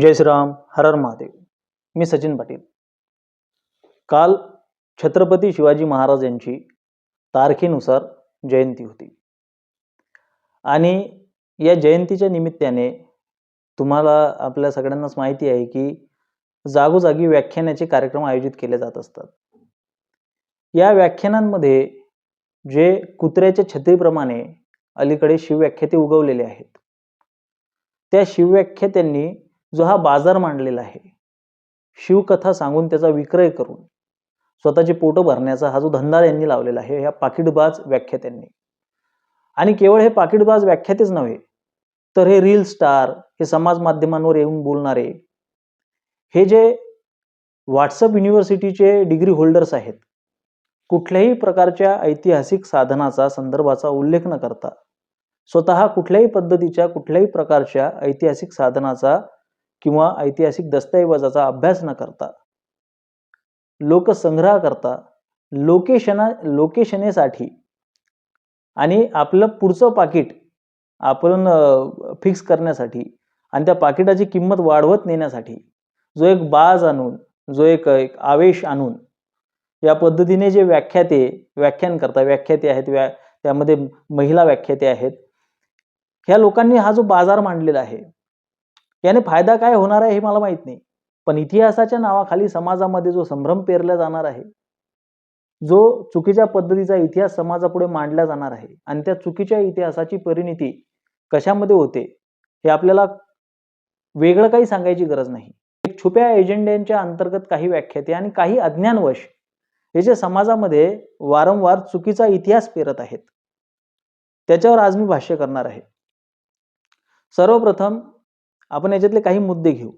जय श्रीराम हर हर महादेव. मी सचिन पाटील. काल छत्रपती शिवाजी महाराज यांची तारखेनुसार जयंती होती. आणि या जयंतीच्या निमित्ताने तुम्हाला आपल्या सगळ्यांनाच माहिती आहे की जागोजागी व्याख्यानाचे कार्यक्रम आयोजित केले जात असतात. या व्याख्यानांमध्ये जे कुत्र्याच्या छत्रीप्रमाणे अलीकडे शिवव्याख्याते उगवलेले आहेत. त्या शिवव्याख्यात्यांनी जो हा बाजार मांडलेला आहे. शिवकथा सांगून त्याचा विक्रय करून स्वतःचे पोटं भरण्याचा हा जो धंदा यांनी लावलेला आहे ह्या पाकिटबाज व्याख्यात्यांनी. आणि केवळ हे पाकिटबाज व्याख्यातेच नव्हे तर हे रील स्टार हे समाज माध्यमांवर येऊन बोलणारे हे जे व्हॉट्सअप युनिव्हर्सिटीचे डिग्री होल्डर्स आहेत कुठल्याही प्रकारच्या ऐतिहासिक साधनाचा संदर्भाचा उल्लेख न करता स्वतः कुठल्याही पद्धतीच्या कुठल्याही प्रकारच्या ऐतिहासिक साधनाचा किंवा ऐतिहासिक दस्तऐवजाचा अभ्यास न करता लोकसंग्रह करता लोकेशना लोकेशनेसाठी आणि आपलं पुढचं पाकिट आपण फिक्स करण्यासाठी आणि त्या पाकिटाची किंमत वाढवत नेण्यासाठी जो एक बाज आणून जो एक एक आवेश आणून या पद्धतीने जे व्याख्याते व्याख्यान करता व्याख्याते आहेत व्या त्यामध्ये महिला व्याख्याते आहेत ह्या लोकांनी हा जो बाजार मांडलेला आहे याने फायदा काय होणार आहे हे मला माहीत नाही. पण इतिहासाच्या नावाखाली समाजामध्ये जो संभ्रम पेरला जाणार आहे जो चुकीच्या पद्धतीचा इतिहास समाजापुढे मांडला जाणार आहे आणि त्या चुकीच्या इतिहासाची परिणिती कशामध्ये होते हे आपल्याला वेगळं काही सांगायची गरज नाही. एक छुप्या एजेंड्यांच्या अंतर्गत काही व्याख्याते आणि काही अज्ञानवश हे जे समाजामध्ये वारंवार चुकीचा इतिहास पेरत आहेत त्याच्यावर आज मी भाष्य करणार आहे. सर्वप्रथम आपण याच्यातले काही मुद्दे घेऊ.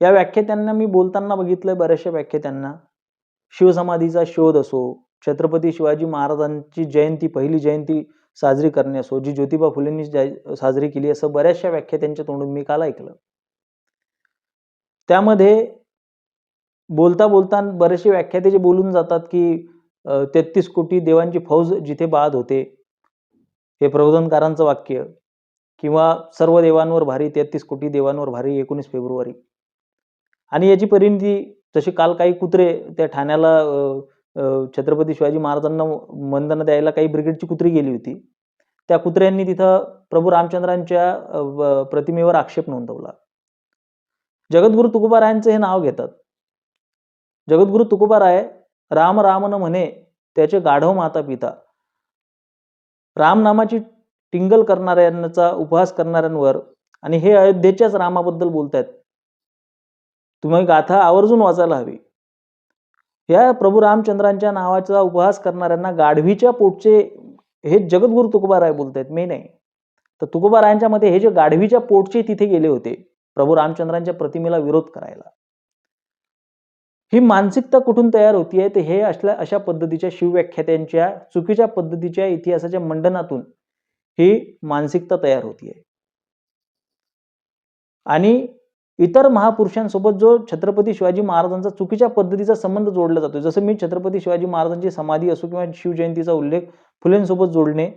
या व्याख्यात्यांना मी बोलताना बघितलंय बऱ्याचशा व्याख्यात्यांना. शिवसमाधीचा शोध असो छत्रपती शिवाजी महाराजांची जयंती पहिली जयंती साजरी करणे असो जी ज्योतिबा फुलेंनी साजरी केली असं बऱ्याचशा व्याख्यात्यांच्या तोंडून मी काल ऐकलं. त्यामध्ये बोलता बोलता बरेचसे व्याख्याते जे बोलून जातात की तेहतीस कोटी देवांची फौज जिथे बाद होते हे प्रबोधनकारांचं वाक्य. किंवा सर्व देवांवर भारी तेहतीस कोटी देवांवर भारी एकोणीस फेब्रुवारी. आणि याची परिणती जशी काल काही कुत्रे त्या ठाण्याला छत्रपती शिवाजी महाराजांना वंदना द्यायला काही ब्रिगेडची कुत्री गेली होती. त्या कुत्र्यांनी तिथं प्रभू रामचंद्रांच्या प्रतिमेवर आक्षेप नोंदवला. जगद्गुरु तुकोबारायांचं हे नाव घेतात. जगद्गुरु तुकोबाराय राम रामन म्हणे त्याचे गाढव माता पिता. राम नामाची टिंगल करणाऱ्यांचा उपहास करणाऱ्यांवर आणि हे अयोध्येच्याच रामाबद्दल बोलतायत. तुम्ही गाथा आवर्जून वाचायला हवी. या प्रभू रामचंद्रांच्या नावाचा उपहास करणाऱ्यांना गाढवीच्या पोटचे हे जगद्गुरु तुकोबाराय बोलतायत मी नाही तर तुकोबारायांच्या मध्ये हे जे गाढवीच्या पोटचे तिथे गेले होते प्रभू रामचंद्रांच्या प्रतिमेला विरोध करायला. ही मानसिकता कुठून तयार होतीये ते हे असल्या अशा पद्धतीच्या शिवव्याख्यात्यांच्या चुकीच्या पद्धतीच्या इतिहासाच्या मंडनातून ही मानसिकता तयार होतीये. आणि इतर महापुरुषांसोबत जो छत्रपती शिवाजी महाराजांचा चुकीच्या पद्धतीचा संबंध जोडला जातो जसं मी छत्रपती शिवाजी महाराजांची समाधी असो किंवा शिवजयंतीचा उल्लेख फुलेंसोबत जोडणे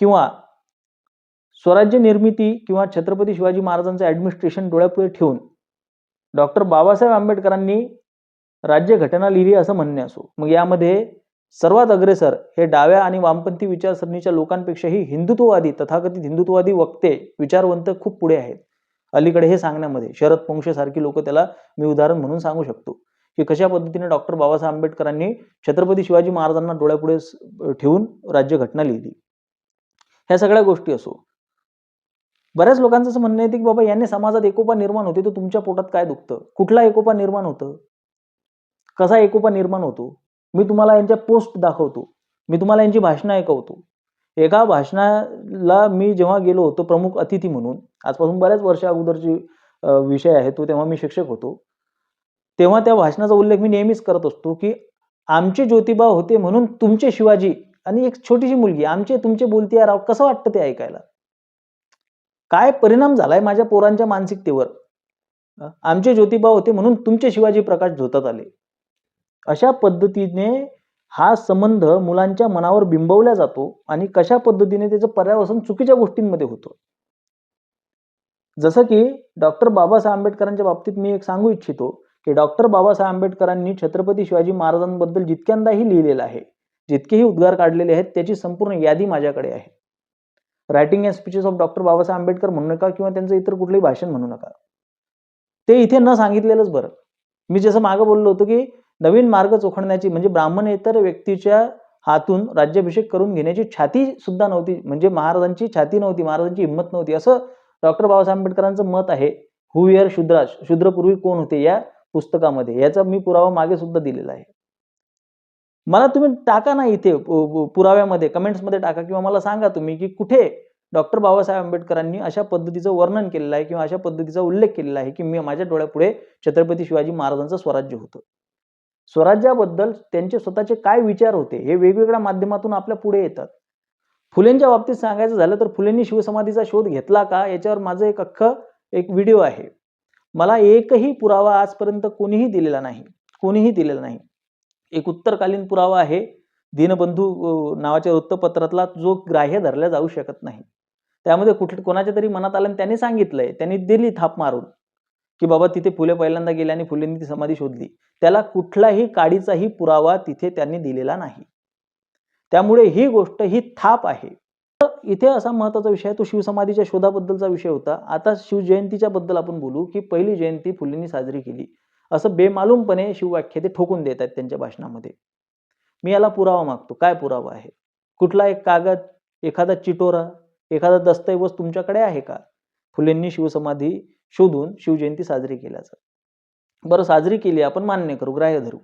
किंवा स्वराज्य निर्मिती किंवा छत्रपती शिवाजी महाराजांचं ऍडमिनिस्ट्रेशन डोळ्यापुढे ठेवून डॉक्टर बाबासाहेब आंबेडकरांनी राज्यघटना लिहिली असं म्हणणे असो मग यामध्ये सर्वात अग्रेसर हे डाव्या आणि वामपंथी विचारसरणीच्या लोकांपेक्षाही हिंदुत्ववादी तथाकथित हिंदुत्ववादी वक्ते विचारवंत खूप पुढे आहेत. अलीकडे हे सांगण्यामध्ये शरद पंक्ष सारखी लोक त्याला मी उदाहरण म्हणून सांगू शकतो. की कशा पद्धतीने डॉक्टर बाबासाहेब आंबेडकरांनी छत्रपती शिवाजी महाराजांना डोळ्यापुढे ठेवून राज्यघटना लिहिली. ह्या सगळ्या गोष्टी असो. बऱ्याच लोकांचं असं म्हणणं येते की बाबा यांनी समाजात एकोपा निर्माण होते तो तुमच्या पोटात काय दुखतं? कुठला एकोपा निर्माण होतं? कसा एकोपा निर्माण होतो? मी तुम्हाला यांच्या पोस्ट दाखवतो. मी तुम्हाला यांची भाषणं ऐकवतो. एका भाषणाला मी जेव्हा गेलो होतो प्रमुख अतिथी म्हणून आजपासून बऱ्याच वर्ष अगोदरची विषय आहे तो तेव्हा मी शिक्षक होतो. तेव्हा त्या भाषणाचा उल्लेख मी नेहमीच करत असतो की आमचे ज्योतिबा होते म्हणून तुमचे शिवाजी आणि एक छोटीशी मुलगी आमचे तुमचे बोलते राव कसं वाटतं ते ऐकायला? काय परिणाम झालाय माझ्या पोरांच्या मानसिकतेवर? आमचे ज्योतिबा होते म्हणून तुमचे शिवाजी प्रकाश झोतात आले. अशा पद्धतीने हा संबंध मुलांच्या मनावर बिंबवला जातो आणि कशा पद्धतीने त्याचं पर्यावसन चुकीच्या गोष्टींमध्ये होतं. जसं की डॉक्टर बाबासाहेब आंबेडकरांच्या बाबतीत मी एक सांगू इच्छितो की डॉक्टर बाबासाहेब आंबेडकरांनी छत्रपती शिवाजी महाराजांबद्दल जितक्यांदाही लिहिलेलं आहे जितकेही उद्गार काढलेले आहेत त्याची संपूर्ण यादी माझ्याकडे आहे. Writing and speeches of doctor Babasaheb Ambedkar म्हणू नका किंवा त्यांचं इतर कुठलंही भाषण म्हणू नका. ते इथे न सांगितलेलंच बरं. मी जसं मागं बोललो होतो की नवीन मार्ग चोखण्याची म्हणजे ब्राह्मणेतर व्यक्तीच्या हातून राज्याभिषेक करून घेण्याची छाती सुद्धा नव्हती. म्हणजे महाराजांची छाती नव्हती महाराजांची हिंमत नव्हती. असं डॉक्टर बाबासाहेब आंबेडकरांचं मत आहे हु शुद्राज? शुद्रपूर्वी शूद्रपूर्वी कोण होते? या पुस्तकामध्ये. याचा मी पुरावा मागे सुद्धा दिलेला आहे. मला तुम्ही टाका ना इथे पुराव्यामध्ये कमेंट्समध्ये टाका किंवा मला सांगा तुम्ही की कुठे डॉक्टर बाबासाहेब आंबेडकरांनी अशा पद्धतीचं वर्णन केलेलं आहे किंवा अशा पद्धतीचा उल्लेख केलेला आहे की मी माझ्या डोळ्यापुढे छत्रपती शिवाजी महाराजांचं स्वराज्य होतं. स्वराज्याबद्दल त्यांचे स्वतःचे काय विचार होते हे वेगवेगळ्या माध्यमातून आपल्या पुढे येतात. फुलेंच्या बाबतीत सांगायचं झालं तर फुलेंनी शिवसमाधीचा शोध घेतला का याच्यावर माझं एक अख्ख एक व्हिडिओ आहे. मला एकही पुरावा आजपर्यंत कोणीही दिलेला नाही कोणीही दिलेला नाही. एक उत्तरकालीन पुरावा आहे दीनबंधू नावाच्या वृत्तपत्रातला जो ग्राह्य धरला जाऊ शकत नाही. त्यामध्ये कुठे कोणाच्या तरी मनात आलं त्यांनी सांगितलंय त्यांनी दिली थाप मारून. की बाबा तिथे फुले पहिल्यांदा गेले आणि फुलेंनी ती समाधी शोधली. त्याला कुठलाही काडीचाही पुरावा तिथे त्यांनी दिलेला नाही. त्यामुळे ही गोष्ट ही थाप आहे. इथे असा महत्त्वाचा विषय तो शिवसमाधीच्या शोधाबद्दलचा विषय होता. आता शिवजयंतीच्या बद्दल आपण बोलू की पहिली जयंती फुलेंनी साजरी केली. असं बेमालूमपणे शिववाक्य ते ठोकून देत आहेत त्यांच्या भाषणामध्ये. मी याला पुरावा मागतो. काय पुरावा आहे? कुठला एक कागद एखादा चिटोरा एखादा दस्तऐवज तुमच्याकडे आहे का? फुलेंनी शिवसमाधी शोधून शिवजयंती साजरी केल्याचं बरं साजरी केली आपण मान्य करू ग्राह्य धरू.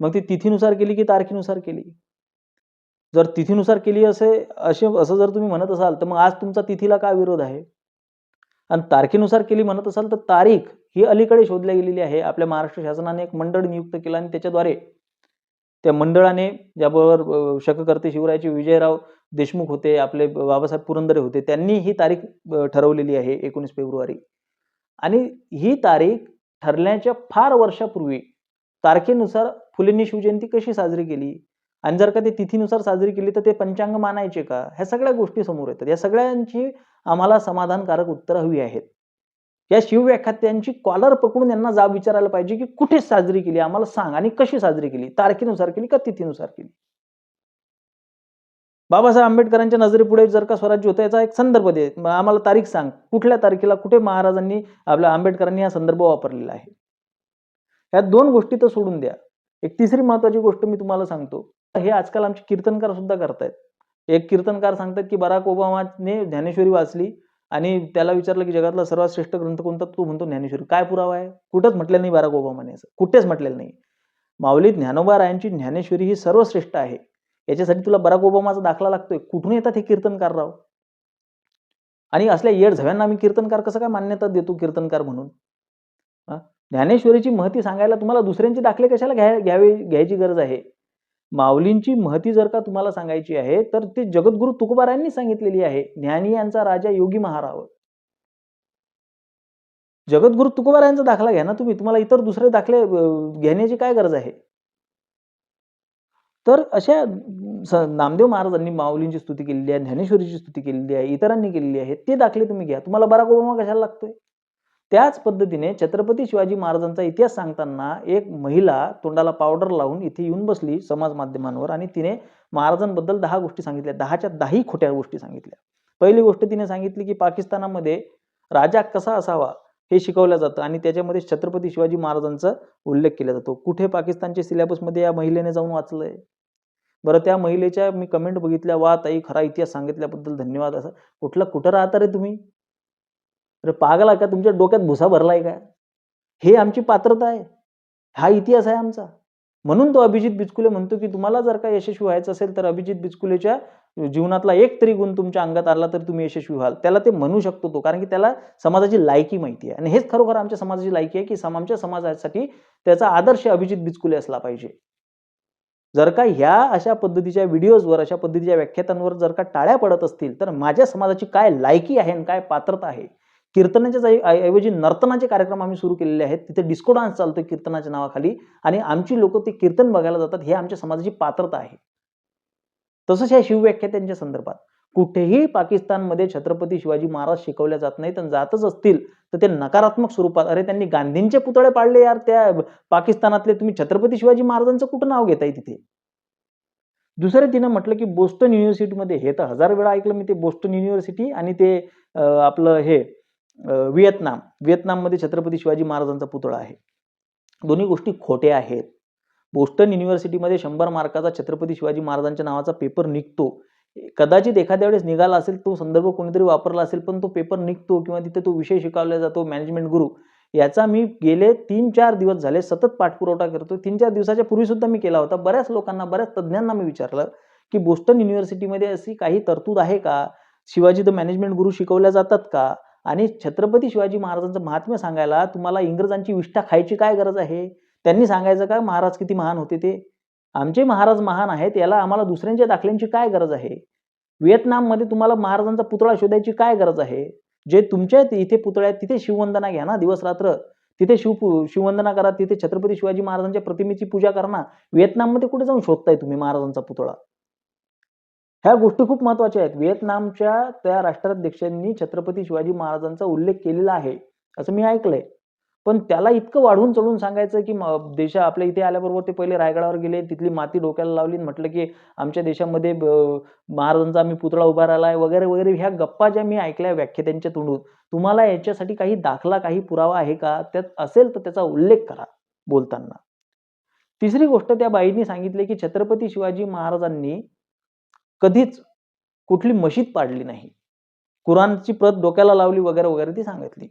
मग ती तिथीनुसार केली की तारखेनुसार केली? जर तिथीनुसार केली असे असे असं जर तुम्ही म्हणत असाल तर मग आज तुमचा तिथीला का विरोध आहे? आणि तारखेनुसार केली म्हणत असाल तर तारीख ही अलीकडे शोधल्या गेलेली आहे. आपल्या महाराष्ट्र शासनाने एक मंडळ नियुक्त केलं आणि त्याच्याद्वारे त्या मंडळाने ज्याबरोबर शककर्ते शिवरायाचे विजयराव देशमुख होते आपले बाबासाहेब पुरंदरे होते त्यांनी ही तारीख ठरवलेली आहे एकोणीस फेब्रुवारी. आणि ही तारीख ठरल्याच्या फार वर्षापूर्वी तारखेनुसार फुलेंनी शिवजयंती कशी साजरी केली? आणि जर का ते तिथीनुसार साजरी केली तर ते पंचांग मानायचे का? ह्या सगळ्या गोष्टी समोर येतात. या सगळ्यांची आम्हाला समाधानकारक उत्तरं हवी आहेत. या शिवव्याख्यात्यांची कॉलर पकडून यांना जाब विचारायला पाहिजे की कुठे साजरी केली? आम्हाला सांग. आणि कशी साजरी केली? तारखेनुसार केली का तिथीनुसार केली? बाबासाहेब आंबेडकरांच्या नजरेपुढे जर का स्वराज्य होतं याचा एक संदर्भ दे. आम्हाला तारीख सांग. कुठल्या तारखेला कुठे महाराजांनी आपल्या आंबेडकरांनी हा संदर्भ वापरलेला आहे? ह्या दोन गोष्टी तर सोडून द्या. एक तिसरी महत्वाची गोष्ट मी तुम्हाला सांगतो. हे आजकाल आमचे कीर्तनकार सुद्धा करतायत. एक कीर्तनकार सांगतात की बराक ओबामाने ज्ञानेश्वरी वाचली आणि त्याला विचारलं की जगातला सर्वात श्रेष्ठ ग्रंथ कोणता? तो म्हणतो ज्ञानेश्वरी. काय पुरावा आहे? कुठंच म्हटलेलं नाही बराक ओबामाने असं. कुठेच म्हटलेलं नाही. माऊली ज्ञानोबा रायांची ज्ञानेश्वरी ही सर्वश्रेष्ठ आहे. याच्यासाठी तुला बराक ओबामाचा दाखला लागतोय. कुठून येतात हे कीर्तनकार राव? आणि असल्या येड झव्यांना आम्ही कीर्तनकार कसं काय मान्यता देतो कीर्तनकार म्हणून? ज्ञानेश्वरीची महती सांगायला तुम्हाला दुसऱ्यांचे दाखले कशाला घ्या घ्यावे घ्यायची गरज आहे? माऊलींची महती जर का तुम्हाला सांगायची आहे तर ते जगद्गुरु तुकोबारायांनी सांगितलेली आहे ज्ञानी यांचा राजा योगी महाराव जगद्गुरु तुकोबारायांचा दाखला घ्या ना तुम्ही. तुम्हाला इतर दुसरे दाखले घेण्याची काय गरज आहे? तर अशा नामदेव महाराजांनी माऊलींची स्तुती केलेली आहे ज्ञानेश्वरीची स्तुती केलेली आहे इतरांनी केलेली आहे ते दाखले तुम्ही घ्या. तुम्हाला बराक ओबामा कशाला लागतोय? त्याच पद्धतीने छत्रपती शिवाजी महाराजांचा इतिहास सांगताना एक महिला तोंडाला पावडर लावून इथे येऊन बसली समाज माध्यमांवर आणि तिने महाराजांबद्दल दहा गोष्टी सांगितल्या. दहाच्या दहाही खोट्या गोष्टी सांगितल्या. पहिली गोष्ट तिने सांगितली की पाकिस्तानामध्ये राजा कसा असावा? हे शिकवलं जातं आणि त्याच्यामध्ये छत्रपती शिवाजी महाराजांचा उल्लेख केला जातो. कुठे पाकिस्तानच्या सिलेबसमध्ये या महिलेने जाऊन वाचलंय? बरं त्या महिलेच्या मी कमेंट बघितल्या वा ताई खरा इतिहास सांगितल्याबद्दल धन्यवाद. असं. कुठला कुठं राहता रे तुम्ही? अरे पागला का? तुमच्या डोक्यात भुसा भरलाय का? हे आमची पात्रता आहे. हा इतिहास आहे आमचा. म्हणून तो अभिजित बिचकुले म्हणतो की तुम्हाला जर का यशस्वी व्हायचं असेल तर अभिजित बिचकुलेच्या जीवनातला एक तरी गुण तुमच्या अंगात आला तर तुम्ही यशस्वी व्हाल. त्याला ते म्हणू शकतो तो कारण की त्याला समाजाची लायकी माहिती आहे. आणि हेच खरोखर आमच्या समाजाची लायकी आहे की आमच्या समाजासाठी त्याचा आदर्श अभिजित बिचकुले असला पाहिजे. जर का ह्या अशा पद्धतीच्या व्हिडिओजवर अशा पद्धतीच्या व्याख्यातांवर जर का टाळ्या पडत असतील तर माझ्या समाजाची काय लायकी आहे आणि काय पात्रता आहे कीर्तनाच्या ऐवजी नर्तनाचे कार्यक्रम आम्ही सुरू केलेले आहेत. तिथे डिस्को डान्स चालतो कीर्तनाच्या नावाखाली. आणि आमची लोक ते कीर्तन बघायला जातात. हे आमच्या समाजाची पात्रता आहे. तसंच ह्या शिवव्याख्यात्यांच्या संदर्भात. कुठेही पाकिस्तानमध्ये छत्रपती शिवाजी महाराज शिकवल्या जात नाहीत आणि जातच असतील तर ते नकारात्मक स्वरूपात अरे त्यांनी गांधींचे पुतळे पाडले यार. त्या पाकिस्तानातले तुम्ही छत्रपती शिवाजी महाराजांचं कुठं नाव घेताय तिथे? दुसरं तिनं म्हटलं की बोस्टन युनिव्हर्सिटीमध्ये हे तर हजार वेळा ऐकलं मी ते बोस्टन युनिव्हर्सिटी आणि ते आपलं हे व्हिएतनाम. व्हिएतनाममध्ये छत्रपती शिवाजी महाराजांचा पुतळा आहे. दोन्ही गोष्टी खोट्या आहेत. बोस्टन युनिव्हर्सिटीमध्ये शंभर मार्काचा छत्रपती शिवाजी महाराजांच्या नावाचा पेपर निघतो. कदाचित एखाद्या वेळेस निघाला असेल तो संदर्भ कोणीतरी वापरला असेल पण तो पेपर निघतो किंवा तिथे तो विषय शिकवला जातो मॅनेजमेंट गुरु याचा मी गेले तीन चार दिवस झाले सतत पाठपुरवठा करतो तीन चार दिवसाच्या पूर्वी सुद्धा मी केला होता. बऱ्याच लोकांना बऱ्याच तज्ज्ञांना मी विचारलं की बोस्टन युनिव्हर्सिटीमध्ये अशी काही तरतूद आहे का? शिवाजी द मॅनेजमेंट गुरु शिकवल्या जातात का? आणि छत्रपती शिवाजी महाराजांचं महात्म्य सांगायला तुम्हाला इंग्रजांची विष्ठा खायची काय गरज आहे? त्यांनी सांगायचं का महाराज किती महान होते ते? आमचे महाराज महान आहेत याला आम्हाला दुसऱ्यांच्या दाखल्यांची काय गरज आहे? व्हिएतनाममध्ये तुम्हाला महाराजांचा पुतळा शोधायची काय गरज आहे? जे तुमच्या इथे पुतळे आहेत तिथे शिववंदना घ्या ना दिवस रात्र तिथे शिव शिववंदना करा तिथे छत्रपती शिवाजी महाराजांच्या प्रतिमेची पूजा करा ना. व्हिएतनाममध्ये कुठे जाऊन शोधताय तुम्ही महाराजांचा पुतळा? ह्या गोष्टी खूप महत्त्वाच्या आहेत. व्हिएतनामच्या त्या राष्ट्राध्यक्षांनी छत्रपती शिवाजी महाराजांचा उल्लेख केलेला आहे असं मी ऐकलंय. पण त्याला इतकं वाढवून चढून सांगायचं की देश देशा आपल्या इथे आल्याबरोबर ते पहिले रायगडावर गेले तिथली माती डोक्याला लावली म्हटलं की आमच्या देशामध्ये महाराजांचा आम्ही पुतळा उभा राहिलाय आहे वगैरे वगैरे. ह्या गप्पा ज्या मी ऐकल्या व्याख्यात्यांच्या तोंडून तुम्हाला याच्यासाठी काही दाखला काही पुरावा आहे का? त्यात असेल तर त्याचा उल्लेख करा बोलताना. तिसरी गोष्ट त्या बाईंनी सांगितली की छत्रपती शिवाजी महाराजांनी कधीच कुठली मशीद पाडली नाही. कुराणची प्रत डोक्याला लावली वगैरे वगैरे ती सांगितली.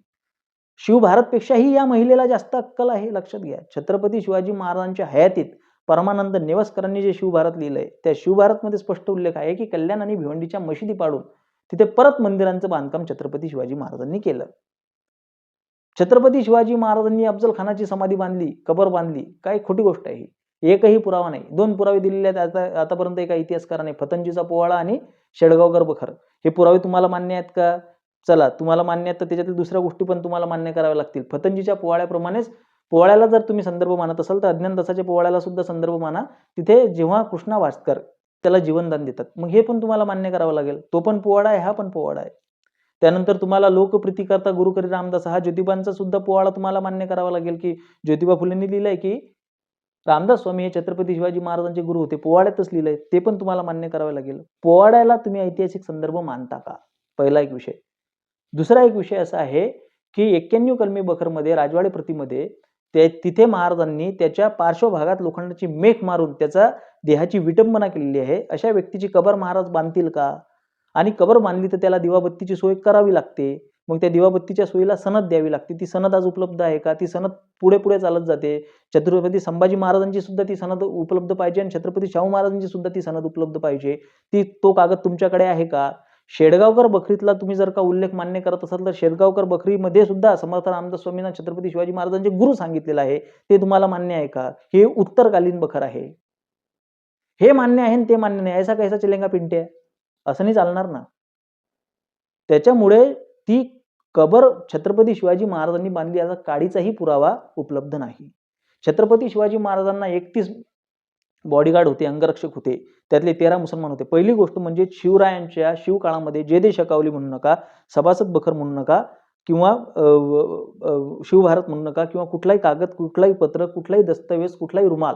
शिवभारतपेक्षाही या महिलेला जास्त अक्कल आहे लक्षात घ्या. छत्रपती शिवाजी महाराजांच्या हयातीत परमानंद नेवसकरांनी जे शिवभारत लिहिलंय त्या शिवभारतमध्ये स्पष्ट उल्लेख आहे की कल्याण आणि भिवंडीच्या मशिदी पाडून तिथे परत मंदिरांचं बांधकाम छत्रपती शिवाजी महाराजांनी केलं. छत्रपती शिवाजी महाराजांनी अफजल खानाची समाधी बांधली कबर बांधली काय खोटी गोष्ट आहे ही. एकही पुरावा नाही. दोन पुरावे दिलेले आहेत. आता आतापर्यंत एका इतिहासकाराने फतंजीचा पोवाडा आणि शेडगावकर बखर हे पुरावे तुम्हाला मान्य आहेत का? चला तुम्हाला मान्य आहेत तर त्याच्यातील दुसऱ्या गोष्टी पण तुम्हाला मान्य कराव्या लागतील. फतंजीच्या पोवाळ्याप्रमाणेच पोवाळ्याला जर तुम्ही संदर्भ मानत असाल तर अज्ञान दसाच्या सुद्धा संदर्भ माना. तिथे जेव्हा कृष्णा वास्कर त्याला जीवनदान देतात. मग हे पण तुम्हाला मान्य करावं लागेल. तो पण पोवाडा आहे हा पण पोवाडा आहे. त्यानंतर तुम्हाला लोकप्रीतिकर्ता गुरुकरी रामदास हा ज्योतिबांचा सुद्धा पोवाडा तुम्हाला मान्य करावा लागेल की ज्योतिबा फुलेंनी लिहिलंय की रामदास स्वामी हे छत्रपती शिवाजी महाराजांचे गुरु होते. पोवाड्यातच लिहिलंय. ते पण तुम्हाला मान्य करावे लागेल. पोवाड्याला तुम्ही ऐतिहासिक संदर्भ मानता का? पहिला एक विषय. दुसरा एक विषय असा आहे की एक्क्याण्णव कलमी बखरमध्ये राजवाडे प्रतीमध्ये ते तिथे महाराजांनी त्याच्या पार्श्वभागात लोखंडाची मेख मारून त्याचा देहाची विटंबना केलेली आहे. अशा व्यक्तीची कबर महाराज बांधतील का? आणि कबर बांधली तर त्याला दिवाबत्तीची सोय करावी लागते. मग त्या दिवाबत्तीच्या सोयीला सनद द्यावी लागते. ती सनद आज उपलब्ध आहे का? ती सनद पुढे पुढे चालत जाते. छत्रपती संभाजी महाराजांची सुद्धा ती सनद उपलब्ध पाहिजे आणि छत्रपती शाहू महाराजांची सुद्धा ती सनद उपलब्ध पाहिजे. ती तो कागद तुमच्याकडे आहे का? शेडगावकर बखरीतला तुम्ही जर का उल्लेख मान्य करत असाल तर शेडगावकर बखरीमध्ये सुद्धा समर्थ रामदास स्वामींना छत्रपती शिवाजी महाराजांचे गुरु सांगितलेलं आहे. ते तुम्हाला मान्य आहे का? हे उत्तरकालीन बखर आहे. हे मान्य आहे आणि ते मान्य नाही. ऐसा कैसा चलेंगा पिंटे असं नाही चालणार ना. त्याच्यामुळे ती कबर छत्रपती शिवाजी महाराजांनी बांधली याचा काडीचाही पुरावा उपलब्ध नाही. छत्रपती शिवाजी महाराजांना एकतीस बॉडीगार्ड होते अंगरक्षक होते त्यातले तेरा मुसलमान होते. पहिली गोष्ट म्हणजे शिवरायांच्या शिवकाळामध्ये जे दे शकावली म्हणू नका सभासद बखर म्हणू नका किंवा शिवभारत म्हणू नका किंवा कुठलाही कागद कुठलाही पत्र कुठलाही दस्तऐवज कुठलाही रुमाल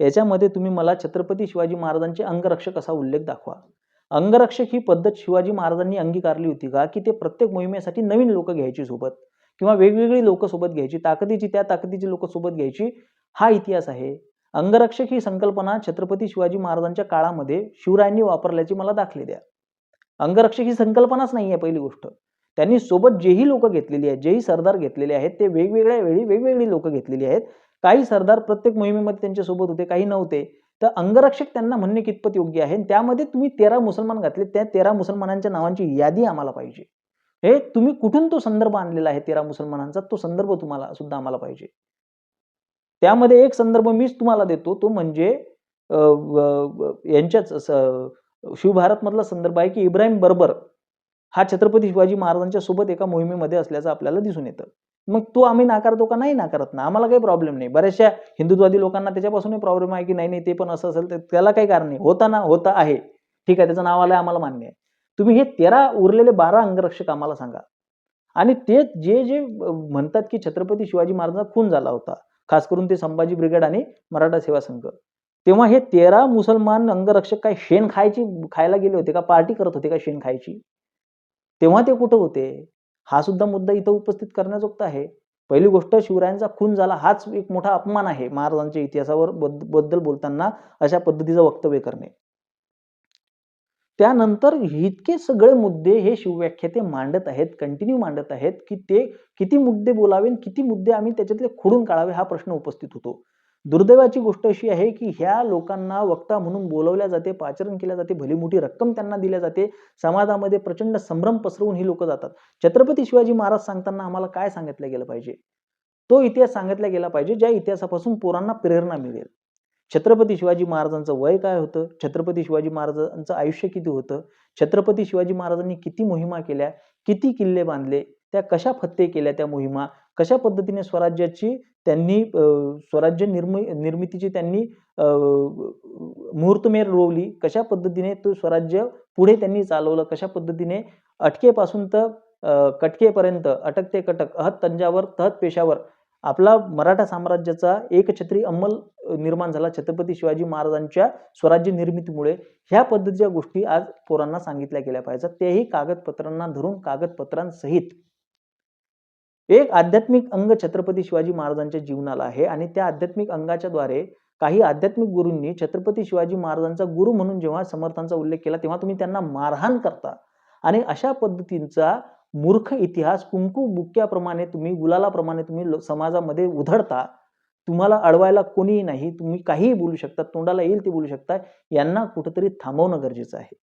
याच्यामध्ये तुम्ही मला छत्रपती शिवाजी महाराजांचे अंगरक्षक असा उल्लेख दाखवा. अंगरक्षक ही पद्धत शिवाजी महाराजांनी अंगीकारली होती का? की ते प्रत्येक मोहिमेसाठी नवीन लोक घ्यायची सोबत किंवा वेगवेगळी लोक सोबत घ्यायची ताकदीची त्या ताकदीची लोक सोबत घ्यायची हा इतिहास आहे. अंगरक्षक ही संकल्पना छत्रपती शिवाजी महाराजांच्या काळामध्ये शिवरायांनी वापरल्याची मला दाखले द्या. अंगरक्षक ही संकल्पनाच नाही आहे पहिली गोष्ट. त्यांनी सोबत जेही लोक घेतलेली आहेत जेही सरदार घेतलेले आहेत ते वेगवेगळ्या वेळी वेगवेगळी लोक घेतलेली आहेत. काही सरदार प्रत्येक मोहिमेमध्ये त्यांच्यासोबत होते काही नव्हते. तर अंगरक्षक त्यांना म्हणणे कितपत योग्य आहे? त्यामध्ये तुम्ही तेरा मुसलमान घातले त्या तेरा मुसलमानांच्या नावांची यादी आम्हाला पाहिजे. हे तुम्ही कुठून तो संदर्भ आणलेला आहे तेरा मुसलमानांचा? तो संदर्भ तुम्हाला सुद्धा आम्हाला पाहिजे. त्यामध्ये एक संदर्भ मीच तुम्हाला देतो तो म्हणजे यांच्याच स- शिवभारत मधला संदर्भ आहे की इब्राहिम बर्बर हा छत्रपती शिवाजी महाराजांच्या सोबत एका मोहिमेमध्ये असल्याचं आपल्याला दिसून येतं. मग तो आम्ही नाकारतो का नाही नाकारत ना. आम्हाला काही प्रॉब्लेम नाही. बऱ्याचशा हिंदुत्वादी लोकांना त्याच्यापासूनही प्रॉब्लेम आहे की नाही नाही ते पण असं असेल तर त्याला काही कारण नाही. होता ना होता आहे. ठीक आहे त्याचं नाव आलं आम्हाला मान्य आहे. तुम्ही हे तेरा उरलेले बारा अंगरक्षक आम्हाला सांगा. आणि ते जे जे म्हणतात की छत्रपती शिवाजी महाराजांचा खून झाला होता खास करून ते संभाजी ब्रिगेड आणि मराठा सेवा संघ. तेव्हा हे तेरा मुसलमान अंगरक्षक काय शेण खायची खायला गेले होते का? पार्टी करत होते का शेण खायची? तेव्हा ते कुठं होते? हा सुद्धा मुद्दा इथं उपस्थित करण्याजोगता आहे. पहिली गोष्ट शिवरायांचा खून झाला हाच एक मोठा अपमान आहे महाराजांच्या इतिहासावर बद्दल बोलताना अशा पद्धतीचं वक्तव्य करणे. त्यानंतर इतके सगळे मुद्दे हे शिवव्याख्याते मांडत आहेत कंटिन्यू मांडत आहेत की ते किती मुद्दे बोलावे आणि किती मुद्दे आम्ही त्याच्यातले खोडून काढावे हा प्रश्न उपस्थित होतो. दुर्दैवाची गोष्ट अशी आहे की ह्या लोकांना वक्ता म्हणून बोलवल्या जाते पाचरण केल्या जाते भली मोठी रक्कम त्यांना दिल्या जाते समाजामध्ये प्रचंड संभ्रम पसरवून ही लोक जातात. छत्रपती शिवाजी महाराज सांगताना आम्हाला काय सांगितलं गेलं पाहिजे? तो इतिहास सांगितला गेला पाहिजे ज्या इतिहासापासून पोरांना प्रेरणा मिळेल. छत्रपती शिवाजी महाराजांचं वय काय होतं? छत्रपती शिवाजी महाराजांचं आयुष्य किती होतं? छत्रपती शिवाजी महाराजांनी किती मोहिमा केल्या? किती किल्ले बांधले? त्या कशा फत्ते केल्या त्या मोहिमा? कशा पद्धतीने स्वराज्याची त्यांनी स्वराज्य निर्मि निर्मितीची त्यांनी मुहूर्तमेर रोवली. कशा पद्धतीने तो स्वराज्य पुढे त्यांनी चालवलं? कशा पद्धतीने? अटकेपासून तर कटकेपर्यंत अटक ते कटक अहत तंजावर तहत पेशावर. आपला मराठा साम्राज्याचा एकछत्री अंमल निर्माण झाला छत्रपती शिवाजी महाराजांच्या स्वराज्य निर्मितीमुळे. ह्या पद्धतीच्या गोष्टी आज पोरांना सांगितल्या गेल्या पाहिजेत. तेही कागदपत्रांना धरून कागदपत्रांसहित. एक आध्यात्मिक अंग छत्रपती शिवाजी महाराजांच्या जीवनाला आहे आणि त्या आध्यात्मिक अंगाच्या द्वारे काही आध्यात्मिक गुरूंनी छत्रपती शिवाजी महाराजांचा गुरु म्हणून जेव्हा समर्थांचा उल्लेख केला तेव्हा तुम्ही त्यांना मारहाण करता. आणि अशा पद्धतींचा मूर्ख इतिहास कुंकू बुक्याप्रमाणे तुम्ही गुलालाप्रमाणे तुम्ही समाजामध्ये उधळता तुम्हाला अडवायला कोणीही नाही तुम्ही काहीही बोलू शकता तोंडाला येईल ते बोलू शकता यांना कुठंतरी थांबवणं गरजेचं आहे.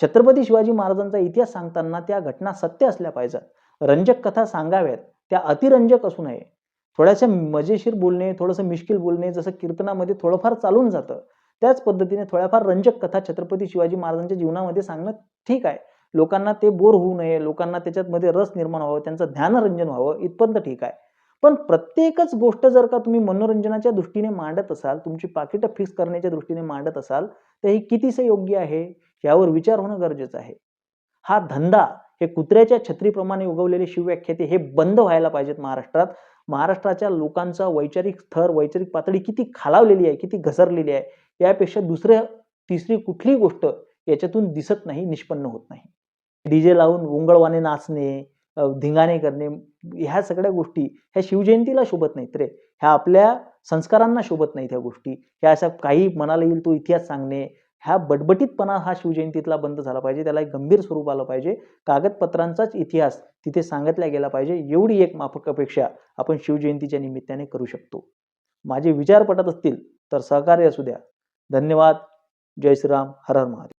छत्रपती शिवाजी महाराजांचा इतिहास सांगताना त्या घटना सत्य असल्या पाहिजेत. रंजक कथा सांगाव्यात. त्या अतिरंजक असू नये. थोड्याशा मजेशीर बोलणे थोडंसं मिश्किल बोलणे जसं कीर्तनामध्ये थोडंफार चालून जातं. त्याच पद्धतीने थोड्याफार रंजक कथा छत्रपती शिवाजी महाराजांच्या जीवनामध्ये सांगणं ठीक आहे. लोकांना ते बोर होऊ नये लोकांना त्याच्यामध्ये रस निर्माण व्हावं त्यांचं ध्यानरंजन व्हावं इथपर्यंत ठीक आहे. पण प्रत्येकच गोष्ट जर का तुम्ही मनोरंजनाच्या दृष्टीने मांडत असाल तुमची पाकिटं फिक्स करण्याच्या दृष्टीने मांडत असाल तर ही कितीसे योग्य आहे? यावर विचार होणं गरजेचं आहे. हा धंदा हे कुत्र्याच्या छत्रीप्रमाणे उगवलेले शिवव्याख्याते हे बंद व्हायला पाहिजेत महाराष्ट्रात. महाराष्ट्राच्या लोकांचा वैचारिक स्तर वैचारिक पातळी किती खालावलेली आहे किती घसरलेली आहे यापेक्षा दुसऱ्या तिसरी कुठलीही गोष्ट याच्यातून दिसत नाही निष्पन्न होत नाही. डीजे लावून गोंगळवाने नाचणे धिंगाणे करणे ह्या सगळ्या गोष्टी ह्या शिवजयंतीला शोभत नाहीत रे. ह्या आपल्या संस्कारांना शोभत नाहीत ह्या गोष्टी. ह्या अशा काही मनाला येईल तो इतिहास सांगणे ह्या बटबटीतपणा हा शिवजयंतीतला बंद झाला पाहिजे. त्याला एक गंभीर स्वरूप आलं पाहिजे. कागदपत्रांचाच इतिहास तिथे सांगितला गेला पाहिजे. एवढी एक माफक अपेक्षा आपण शिवजयंतीच्या निमित्ताने करू शकतो. माझे विचार पटत असतील तर सहकार्य असू द्या. धन्यवाद. जय श्रीराम. हर हर महादेव.